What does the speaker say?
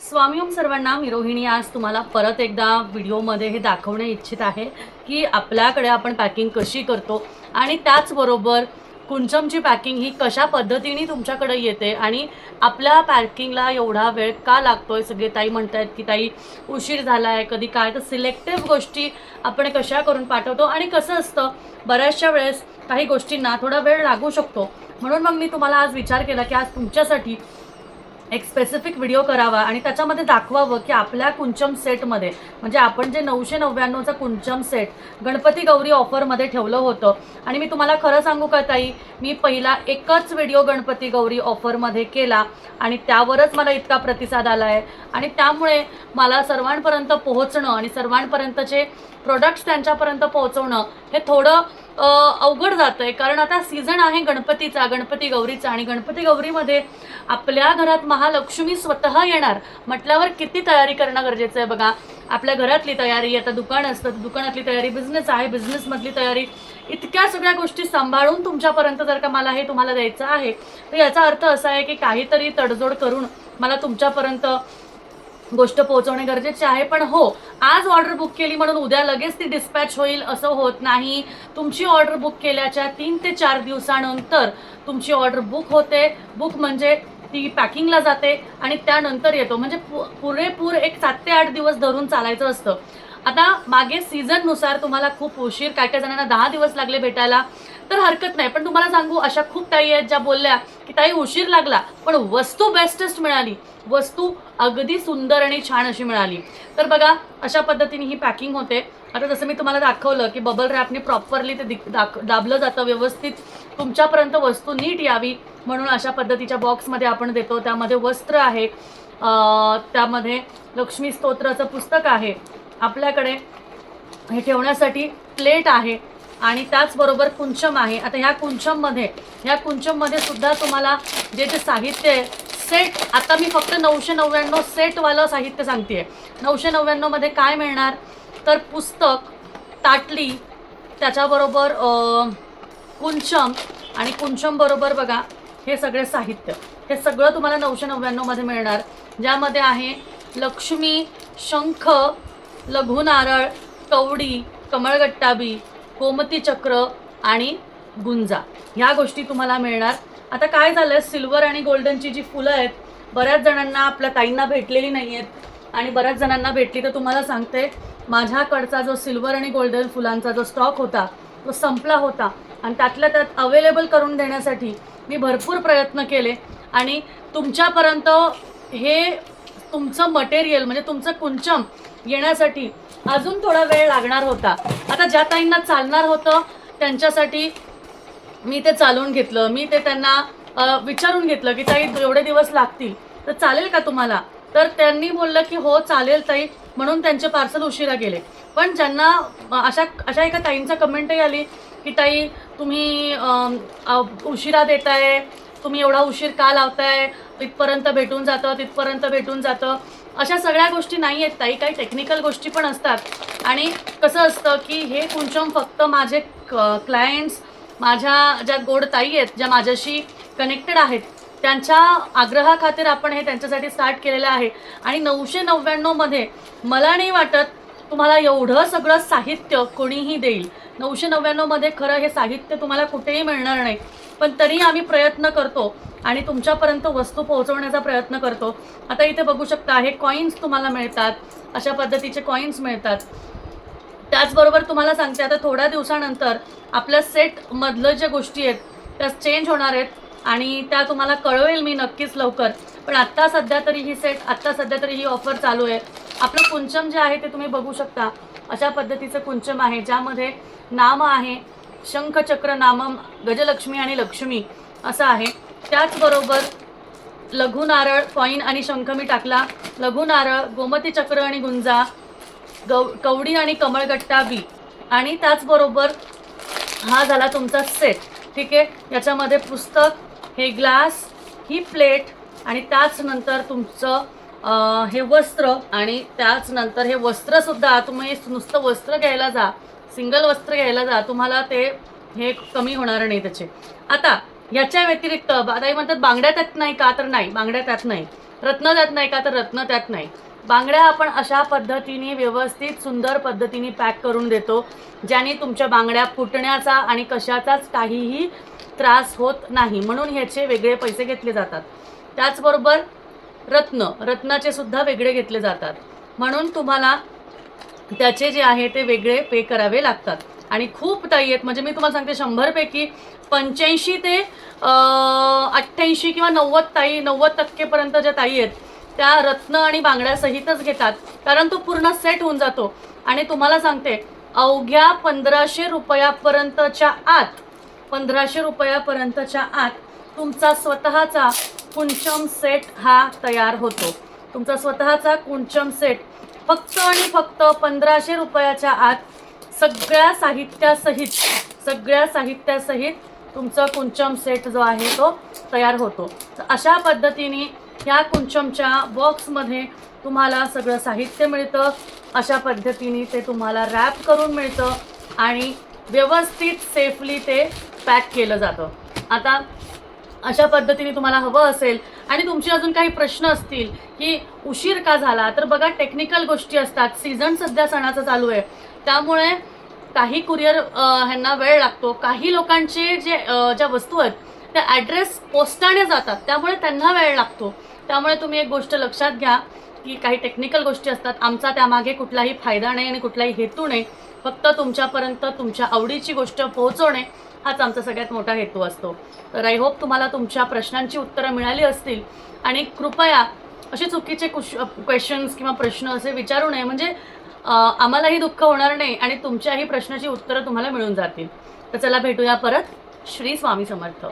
स्वामी ओम सर्वांना मी रोहिणी. आज तुम्हाला परत एकदा व्हिडिओमध्ये हे दाखवणे इच्छित आहे की आपल्याकडे आपण पॅकिंग कशी करतो आणि त्याचबरोबर कुंचमची पॅकिंग ही कशा पद्धतीने तुमच्याकडे येते आणि आपल्या पॅकिंगला एवढा वेळ का लागतो आहे सगळे ताई म्हणत आहेत की ताई उशीर झाला आहे कधी काय? तर सिलेक्टिव्ह गोष्टी आपण कशा करून पाठवतो आणि कसं असतं? बऱ्याचशा वेळेस काही गोष्टींना थोडा वेळ लागू शकतो. म्हणून मग मी तुम्हाला आज विचार केला की आज तुमच्यासाठी एक स्पेसिफिक व्हिडिओ करावा आणि त्याच्यामध्ये दाखवावं की आपल्या कुंचम सेटमध्ये म्हणजे आपण जे नऊशे नव्याण्णवचा कुंचम सेट गणपती गौरी ऑफरमध्ये ठेवलं होतं. आणि मी तुम्हाला खरं सांगू का ताई मी पहिला एकच व्हिडिओ गणपती गौरी ऑफरमध्ये केला आणि त्यावरच मला इतका प्रतिसाद आला आहे आणि त्यामुळे मला सर्वांपर्यंत पोहोचणं आणि सर्वांपर्यंतचे प्रोडक्ट्स त्यांच्यापर्यंत पोहोचवणं हे थोडं अवघड जातं आहे कारण आता सीझन आहे गणपतीचा गणपती गौरीचा आणि गणपती गौरीमध्ये आपल्या घरात महालक्ष्मी स्वतः येणार. म्हटल्यावर किती तयारी करणं गरजेचं आहे बघा. आपल्या घरातली तयारी आता दुकान असतं दुकानातली तयारी बिझनेस आहे बिझनेसमधली तयारी. इतक्या सगळ्या गोष्टी सांभाळून तुमच्यापर्यंत जर का मला हे तुम्हाला द्यायचं आहे तर याचा अर्थ असा आहे की काहीतरी तडजोड करून मला तुमच्यापर्यंत गोष्ट पोहोचवणे गरजेचे आहे पण हो आज ऑर्डर बुक केली म्हणून उद्या लगेच ती डिस्पॅच होईल असं होत नाही. तुमची ऑर्डर बुक केल्याच्या तीन ते चार दिवसानंतर तुमची ऑर्डर बुक होते. बुक म्हणजे ती पॅकिंगला जाते आणि त्यानंतर येतो. म्हणजे पु- पुरेपूर एक सात ते आठ दिवस धरून चालायचं असतं. आता मागे सीझननुसार तुम्हाला खूप उशीर काय काय जणांना दहा दिवस लागले भेटायला. तर हरकत नाही. पण तुम्हाला सांगू अशा खूप ताई आहेत ज्या बोलल्या की ताई उशीर लागला. पण वस्तू बेस्टेस्ट मिळाली. वस्तू अगदी सुंदर आणि छान अशी मिळाली. तर बघा अशा पद्धतीने ही पॅकिंग होते. आता जसं मी तुम्हाला दाखवलं की बबल रॅपने प्रॉपरली ते दाख दाबलं जातं व्यवस्थित. तुमच्यापर्यंत वस्तू नीट यावी म्हणून अशा पद्धतीच्या बॉक्समध्ये आपण देतो. त्यामध्ये वस्त्र आहे. त्यामध्ये लक्ष्मी स्तोत्राचं पुस्तक आहे. आपल्याकडे हे ठेवण्यासाठी प्लेट आहे. आणि त्याचबरोबर कुंचम आहे. आता ह्या कुंचममध्ये ह्या कुंचममध्ये सुद्धा तुम्हाला जे जे साहित्य आहे सेट आता मी फक्त नऊशे नव्याण्णव सेटवालं साहित्य सांगते नऊशे नव्याण्णवमध्ये काय मिळणार? तर पुस्तक ताटली त्याच्याबरोबर कुंचम आणि कुंचमबरोबर बघा हे सगळे साहित्य. हे सगळं तुम्हाला नऊशे नव्याण्णवमध्ये मिळणार. ज्यामध्ये आहे लक्ष्मी शंख लघुनारळ कवडी कमळगट्टाबी गोमती चक्र आणि गुंजा. ह्या गोष्टी तुम्हाला मिळणार. आता काय झालं? सिल्वर आणि गोल्डनची जी फुलं आहेत बऱ्याच जणांना आपल्या ताईंना भेटलेली नाही आहेत आणि बऱ्याच जणांना भेटली तर तुम्हाला सांगते माझ्याकडचा जो सिल्वर आणि गोल्डन फुलांचा जो स्टॉक होता तो संपला होता. आणि त्यातल्या त्यात अवेलेबल करून देण्यासाठी मी भरपूर प्रयत्न केले. आणि तुमच्यापर्यंत हे तुमचं मटेरियल म्हणजे तुमचं कुंचम येण्यासाठी अजून थोडा वेळ लागणार होता. आता ज्या ताईंना चालणार होतं त्यांच्यासाठी मी ते चालवून घेतलं. मी ते त्यांना विचारून घेतलं की ताई एवढे दिवस लागतील. तर चालेल का तुम्हाला? तर त्यांनी बोललं की हो चालेल ताई. म्हणून त्यांचे पार्सल उशिरा गेले. पण ज्यांना अशा अशा एका ताईंचा कमेंटही आली की ताई तुम्ही उशिरा देताय तुम्ही एवढा उशीर का लावताय? तिथपर्यंत भेटून जातं तिथपर्यंत भेटून जातं. अशा सगळ्या गोष्टी नाही आहेत ताई. काही टेक्निकल गोष्टी पण असतात. आणि कसं असतं की हे कुंचम फक्त माझे क्लायंट्स माझ्या ज्या गोड ताई आहेत ज्या माझ्याशी कनेक्टेड आहेत त्यांच्या आग्रहाखातीर आपण हे त्यांच्यासाठी स्टार्ट केलेलं आहे. आणि नऊशे नव्याण्णवमध्ये मला नाही वाटत तुम्हाला एवढं सगळं साहित्य कोणीही देईल. नऊशे नव्याण्णवमध्ये खरं हे साहित्य तुम्हाला कुठेही मिळणार नाही. पण तरी आम्ही प्रयत्न करतो आणि तुमच्यापर्यंत वस्तू पोहोचवण्याचा प्रयत्न करतो. आता इथे बघू शकता हे कॉईन्स तुम्हाला मिळतात. अशा पद्धतीचे कॉईन्स मिळतात. त्याचबरोबर तुम्हाला सांगते आता थोड्या दिवसानंतर आपल्या सेटमधलं ज्या गोष्टी आहेत त्या चेंज होणार आहेत आणि त्या तुम्हाला कळवेल मी नक्कीच लवकर. पण आत्ता सध्या तरी ही सेट आत्ता सध्या तरी ही ऑफर चालू आहे. आपलं कुंचम जे आहे ते तुम्ही बघू शकता. अशा पद्धतीचं कुंचम आहे ज्यामध्ये नाम आहे शंखचक्र नामम गजलक्ष्मी आणि लक्ष्मी असं आहे. त्याचबरोबर लघु नारळ कॉईन आणि शंख मी टाकला. लघु नारळ गोमती चक्र आणि गुंजा गौ कवडी आणि कमळगट्टा बी. आणि त्याचबरोबर हा झाला तुमचा सेट ठीक आहे? याच्यामध्ये पुस्तक हे ग्लास ही प्लेट आणि त्याच नंतर तुमचं हे वस्त्र आणि त्याच नंतर हे वस्त्रसुद्धा तुम्ही नुसतं वस्त्र घ्यायला जा. सिंगल वस्त्र घ्यायला जा तुम्हाला ते हे कमी होणार नाही त्याचे. आता याच्या व्यतिरिक्त बादाई म्हणतात बांगड्या त्यात नाही का तर नाही बांगड्या त्यात नाही. रत्न त्यात नाही का तर रत्न त्यात नाही. बांगड्या आपण अशा पद्धतीने व्यवस्थित सुंदर पद्धतीने पॅक करून देतो ज्याने तुमच्या बांगड्या फुटण्याचा आणि कशाचाच काहीही त्रास होत नाही. म्हणून ह्याचे वेगळे पैसे घेतले जातात. त्याचबरोबर रत्न रत्नाचे सुद्धा वेगळे घेतले जातात. म्हणून तुम्हाला त्याचे जे आहे ते वेगळे पे करावे लागतात. आणि खूप ताई आहेत म्हणजे मी तुम्हाला सांगते शंभरपैकी पंच्याऐंशी ते अठ्ठ्याऐंशी किंवा नव्वद ताई नव्वद टक्केपर्यंत ज्या ताई आहेत त्या रत्न आणि बांगड्यासहितच घेतात. कारण तो पूर्ण सेट होऊन जातो. आणि तुम्हाला सांगते अवघ्या पंधराशे रुपयापर्यंतच्या आत पंधराशे रुपयापर्यंतच्या आत तुमचा स्वतःचा कुंचम सेट हा तयार होतो. तुमचा स्वतःचा कुंचम सेट फक्त आणि फक्त पंधराशे रुपयाच्या आत सगळ्या साहित्यासहित सगळ्या साहित्यासहित तुमचं कुंचम सेट जो आहे तो तयार होतो. तर अशा पद्धतीने ह्या कुंचमच्या बॉक्समध्ये तुम्हाला सगळं साहित्य मिळतं. अशा पद्धतीने ते तुम्हाला रॅप करून मिळतं आणि व्यवस्थित सेफली ते पॅक केलं जातं. आता अशा पद्धतीने तुम्हाला हवं असेल आणि तुमचे अजून काही प्रश्न असतील की उशीर का झाला? तर बघा टेक्निकल गोष्टी असतात. सीझन सध्या सणाचं चालू आहे. त्यामुळे काही कुरिअर ह्यांना वेळ लागतो. काही लोकांचे जे ज्या वस्तू आहेत त्या ॲड्रेस पोस्टाने जातात. त्यामुळे त्यांना वेळ लागतो. त्यामुळे तुम्ही एक गोष्ट लक्षात घ्या की काही टेक्निकल गोष्टी असतात. आमचा त्यामागे कुठलाही फायदा नाही आणि कुठलाही हेतू नाही. फक्त तुमच्यापर्यंत तुमच्या आवडीची गोष्ट पोहोचवणे हाच आमचा सगळ्यात मोठा हेतू असतो. तर आय होप तुम्हाला तुमच्या प्रश्नांची उत्तरं मिळाली असतील. आणि कृपया असे चुकीचे कुश क्वेश्चन्स किंवा प्रश्न असे विचारू नये. म्हणजे आम्हालाही दुःख होणार नाही आणि तुमच्याही प्रश्नाची उत्तरं तुम्हाला मिळून जातील. तर चला भेटूया परत. श्री स्वामी समर्थ.